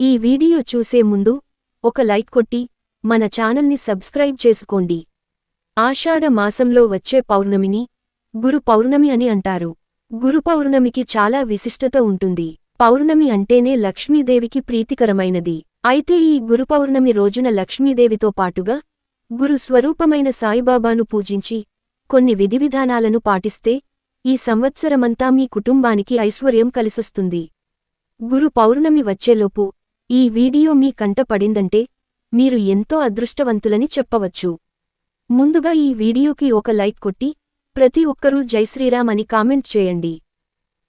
ఈ వీడియో చూసే ముందు ఒక లైక్ కొట్టి మన ఛానల్ని సబ్స్క్రైబ్ చేసుకోండి. ఆషాఢ మాసంలో వచ్చే పౌర్ణమిని గురు పౌర్ణమి అని అంటారు. గురు పౌర్ణమికి చాలా విశిష్టత ఉంటుంది. పౌర్ణమి అంటేనే లక్ష్మీదేవికి ప్రీతికరమైనది. అయితే ఈ గురు పౌర్ణమి రోజున లక్ష్మీదేవితో పాటుగా గురు స్వరూపమైన సాయిబాబాను పూజించి కొన్ని విధివిధానాలను పాటిస్తే ఈ సంవత్సరమంతా మీ కుటుంబానికి ఐశ్వర్యం కలిసొస్తుంది. గురు పౌర్ణమి వచ్చేలోపు ఈ వీడియో మీ కంట పడిందంటే మీరు ఎంతో అదృష్టవంతులని చెప్పవచ్చు. ముందుగా ఈ వీడియోకి ఒక లైక్ కొట్టి ప్రతి ఒక్కరూ జైశ్రీరామ్ అని కామెంట్ చేయండి.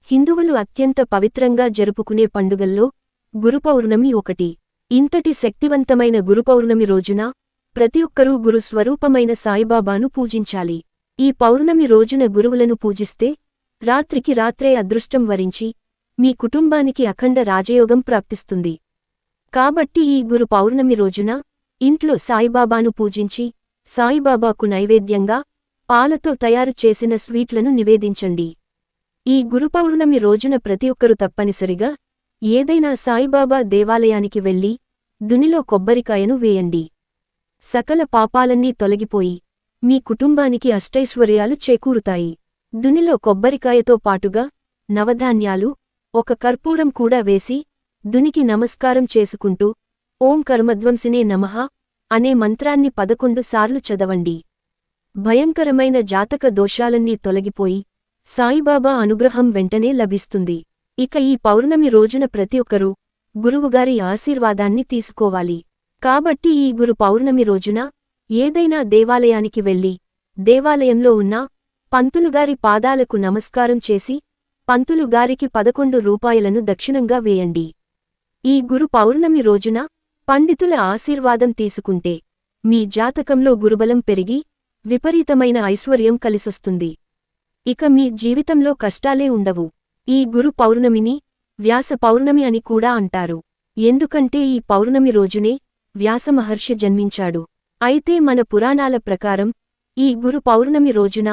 హిందువులు అత్యంత పవిత్రంగా జరుపుకునే పండుగల్లో గురుపౌర్ణమి ఒకటి. ఇంతటి శక్తివంతమైన గురుపౌర్ణమి రోజున ప్రతి ఒక్కరూ గురు స్వరూపమైన సాయిబాబాను పూజించాలి. ఈ పౌర్ణమి రోజున గురువులను పూజిస్తే రాత్రికి రాత్రే అదృష్టం వరించి మీ కుటుంబానికి అఖండ రాజయోగం ప్రాప్తిస్తుంది. కాబట్టి ఈ గురు పౌర్ణమి రోజున ఇంట్లో సాయిబాబాను పూజించి సాయిబాబాకు నైవేద్యంగా పాలతో తయారు చేసిన స్వీట్లను నివేదించండి. ఈ గురుపౌర్ణమి రోజున ప్రతి ఒక్కరు తప్పనిసరిగా ఏదైనా సాయిబాబా దేవాలయానికి వెళ్ళి దునిలో కొబ్బరికాయను వేయండి. సకల పాపాలన్నీ తొలగిపోయి మీ కుటుంబానికి అష్టైశ్వర్యాలు చేకూరుతాయి. దునిలో కొబ్బరికాయతో పాటుగా నవధాన్యాలు ఒక కర్పూరం కూడా వేసి దునికి నమస్కారం చేసుకుంటూ ఓం కర్మధ్వంసినే నమః అనే మంత్రాన్ని పదకొండు సార్లు చదవండి. భయంకరమైన జాతక దోషాలన్నీ తొలగిపోయి సాయిబాబా అనుగ్రహం వెంటనే లభిస్తుంది. ఇక ఈ పౌర్ణమి రోజున ప్రతి ఒక్కరూ గురువుగారి ఆశీర్వాదాన్ని తీసుకోవాలి. కాబట్టి ఈ గురు పౌర్ణమి రోజున ఏదైనా దేవాలయానికి వెళ్ళి దేవాలయంలో ఉన్న పంతులుగారి పాదాలకు నమస్కారం చేసి పంతులుగారికి పదకొండు రూపాయలను దక్షిణంగా వేయండి. ఈ గురు పౌర్ణమి రోజున పండితుల ఆశీర్వాదం తీసుకుంటే మీ జాతకంలో గురుబలం పెరిగి విపరీతమైన ఐశ్వర్యం కలిసొస్తుంది. ఇక మీ జీవితంలో కష్టాలే ఉండవు. ఈ గురు పౌర్ణమిని వ్యాస పౌర్ణమి అని కూడా అంటారు. ఎందుకంటే ఈ పౌర్ణమి రోజునే వ్యాసమహర్షి జన్మించాడు. అయితే మన పురాణాల ప్రకారం ఈ గురు పౌర్ణమి రోజున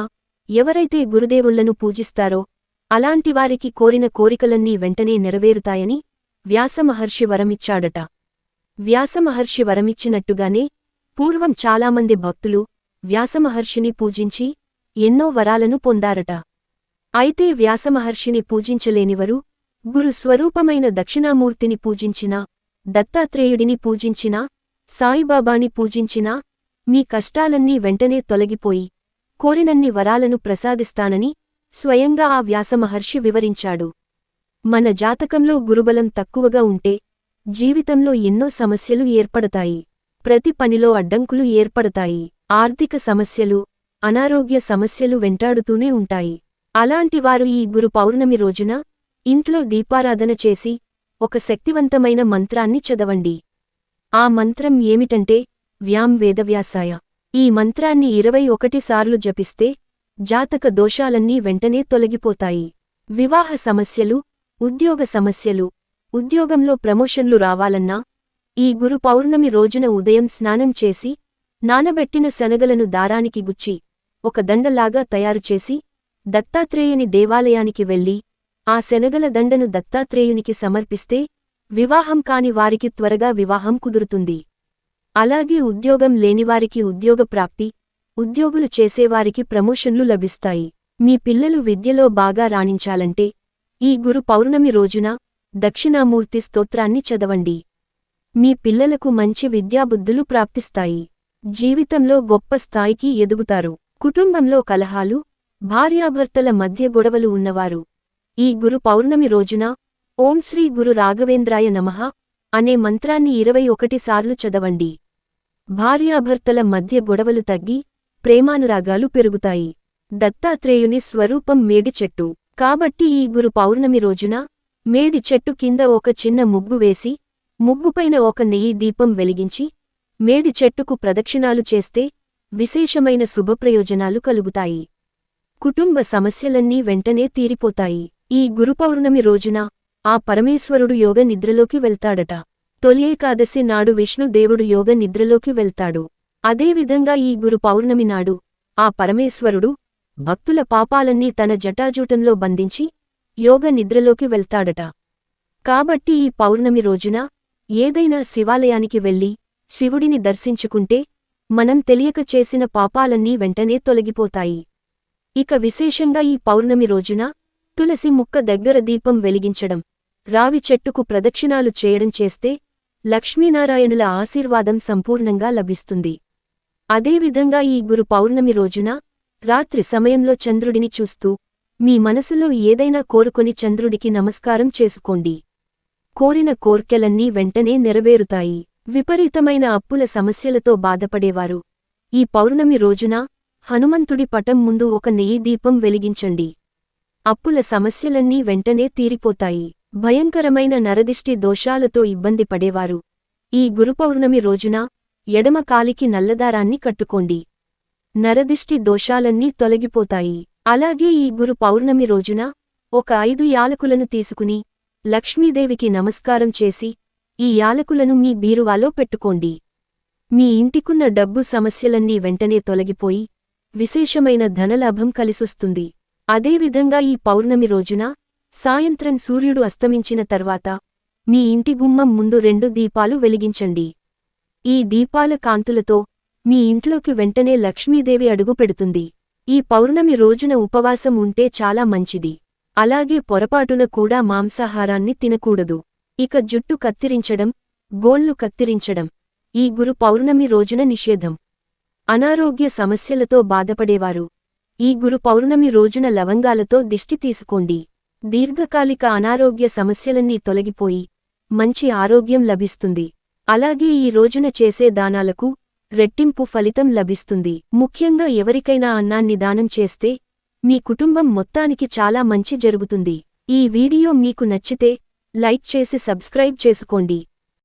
ఎవరైతే గురుదేవుళ్ళను పూజిస్తారో అలాంటివారికి కోరిన కోరికలన్నీ వెంటనే నెరవేరుతాయని వ్యాసమహర్షి వరమిచ్చాడట. వ్యాసమహర్షి వరమిచ్చినట్టుగానే పూర్వం చాలామంది భక్తులు వ్యాసమహర్షిని పూజించి ఎన్నో వరాలను పొందారట. అయితే వ్యాసమహర్షిని పూజించలేనివరు గురు స్వరూపమైన దక్షిణామూర్తిని పూజించినా దత్తాత్రేయుడిని పూజించినా సాయిబాబాని పూజించినా మీ కష్టాలన్నీ వెంటనే తొలగిపోయి కోరినన్ని వరాలను ప్రసాదిస్తానని స్వయంగా ఆ వ్యాసమహర్షి వివరించాడు. మన జాతకంలో గురుబలం తక్కువగా ఉంటే జీవితంలో ఎన్నో సమస్యలు ఏర్పడతాయి. ప్రతి పనిలో అడ్డంకులు ఏర్పడతాయి. ఆర్థిక సమస్యలు అనారోగ్య సమస్యలు వెంటాడుతూనే ఉంటాయి. అలాంటివారు ఈ గురు పౌర్ణమి రోజున ఇంట్లో దీపారాధన చేసి ఒక శక్తివంతమైన మంత్రాన్ని చదవండి. ఆ మంత్రం ఏమిటంటే వ్యాం వేదవ్యాసాయ. ఈ మంత్రాన్ని ఇరవై ఒకటి సార్లు జపిస్తే జాతక దోషాలన్నీ వెంటనే తొలగిపోతాయి. వివాహ సమస్యలు ఉద్యోగ సమస్యలు ఉద్యోగంలో ప్రమోషన్లు రావాలన్నా ఈ గురు పౌర్ణమి రోజున ఉదయం స్నానం చేసి నానబెట్టిన శనగలను దారానికి గుచ్చి ఒక దండలాగా తయారుచేసి దత్తాత్రేయుని దేవాలయానికి వెళ్ళి ఆ శనగల దండను దత్తాత్రేయునికి సమర్పిస్తే వివాహం కాని వారికి త్వరగా వివాహం కుదురుతుంది. అలాగే ఉద్యోగం లేనివారికి ఉద్యోగ ప్రాప్తి ఉద్యోగులు చేసేవారికి ప్రమోషన్లు లభిస్తాయి. మీ పిల్లలు విద్యలో బాగా రాణించాలంటే ఈ గురు పౌర్ణమి రోజున దక్షిణామూర్తి స్తోత్రాన్ని చదవండి. మీ పిల్లలకు మంచి విద్యాబుద్ధులు ప్రాప్తిస్తాయి. జీవితంలో గొప్ప స్థాయికి ఎదుగుతారు. కుటుంబంలో కలహాలు భార్యాభర్తల మధ్య గొడవలు ఉన్నవారు. ఈ గురు పౌర్ణమి రోజున ఓం శ్రీ గురు రాఘవేంద్రాయ నమః అనే మంత్రాన్ని ఇరవై ఒకటి సార్లు చదవండి. భార్యాభర్తల మధ్య గొడవలు తగ్గి ప్రేమానురాగాలు పెరుగుతాయి. దత్తాత్రేయుని స్వరూపం మేడి చెట్టు కాబట్టి ఈ గురు పౌర్ణమి రోజున మేడి చెట్టు కింద ఒక చిన్న ముగ్గు వేసి ముగ్గుపైన ఒక నెయ్యి దీపం వెలిగించి మేడి చెట్టుకు ప్రదక్షిణాలు చేస్తే విశేషమైన శుభప్రయోజనాలు కలుగుతాయి. కుటుంబ సమస్యలన్నీ వెంటనే తీరిపోతాయి. ఈ గురుపౌర్ణమి రోజున ఆ పరమేశ్వరుడు యోగ నిద్రలోకి వెళ్తాడట. తొలి ఏకాదశి నాడు విష్ణుదేవుడు యోగ నిద్రలోకి వెళ్తాడు. అదేవిధంగా ఈ గురు పౌర్ణమి నాడు ఆ పరమేశ్వరుడు భక్తుల పాపాలన్నీ తన జటాజూటంలో బంధించి యోగ నిద్రలోకి వెళ్తాడట. కాబట్టి ఈ పౌర్ణమి రోజున ఏదైనా శివాలయానికి వెళ్ళి శివుడిని దర్శించుకుంటే మనం తెలియక చేసిన పాపాలన్నీ వెంటనే తొలగిపోతాయి. ఇక విశేషంగా ఈ పౌర్ణమి రోజున తులసి ముక్క దగ్గర దీపం వెలిగించడం రావి చెట్టుకు ప్రదక్షిణాలు చేయడం చేస్తే లక్ష్మీనారాయణుల ఆశీర్వాదం సంపూర్ణంగా లభిస్తుంది. అదేవిధంగా ఈ గురు పౌర్ణమి రోజున రాత్రి సమయంలో చంద్రుడిని చూస్తూ మీ మనసులో ఏదైనా కోరుకొని చంద్రుడికి నమస్కారం చేసుకోండి. కోరిన కోర్కెలన్నీ వెంటనే నెరవేరుతాయి. విపరీతమైన అప్పుల సమస్యలతో బాధపడేవారు. ఈ పౌర్ణమి రోజున హనుమంతుడి పటం ముందు ఒక నెయ్యి దీపం వెలిగించండి. అప్పుల సమస్యలన్నీ వెంటనే తీరిపోతాయి. భయంకరమైన నరదిష్టి దోషాలతో ఇబ్బంది పడేవారు. ఈ గురుపౌర్ణమి రోజున ఎడమ కాలికి నల్లదారాన్ని కట్టుకోండి. నరదిష్టి దోషాలన్నీ తొలగిపోతాయి. అలాగే ఈ గురు పౌర్ణమి రోజున ఒక ఐదు యాలకులను తీసుకుని లక్ష్మీదేవికి నమస్కారం చేసి ఈ యాలకులను మీ బీరువాలో పెట్టుకోండి. మీ ఇంటికున్న డబ్బు సమస్యలన్నీ వెంటనే తొలగిపోయి విశేషమైన ధనలాభం కలిసొస్తుంది. అదేవిధంగా ఈ పౌర్ణమి రోజున సాయంత్రం సూర్యుడు అస్తమించిన తర్వాత మీ ఇంటి గుమ్మం ముందు రెండు దీపాలు వెలిగించండి. ఈ దీపాల కాంతులతో మీ ఇంట్లోకి వెంటనే లక్ష్మీదేవి అడుగు పెడుతుంది. ఈ పౌర్ణమి రోజున ఉపవాసం ఉంటే చాలా మంచిది. అలాగే పొరపాటున కూడా మాంసాహారాన్ని తినకూడదు. ఇక జుట్టు కత్తిరించడం గోళ్ళు కత్తిరించడం ఈ గురు పౌర్ణమి రోజున నిషేధం. అనారోగ్య సమస్యలతో బాధపడేవారు. ఈ గురు పౌర్ణమి రోజున లవంగాలతో దిష్టి తీసుకోండి. దీర్ఘకాలిక అనారోగ్య సమస్యలన్నీ తొలగిపోయి మంచి ఆరోగ్యం లభిస్తుంది. అలాగే ఈ రోజున చేసే దానాలకు రెట్టింపు ఫలితం లభిస్తుంది. ముఖ్యంగా ఎవరికైనా అన్నాన్ని దానం చేస్తే మీ కుటుంబం మొత్తానికి చాలా మంచి జరుగుతుంది. ఈ వీడియో మీకు నచ్చితే లైక్ చేసి సబ్స్క్రైబ్ చేసుకోండి.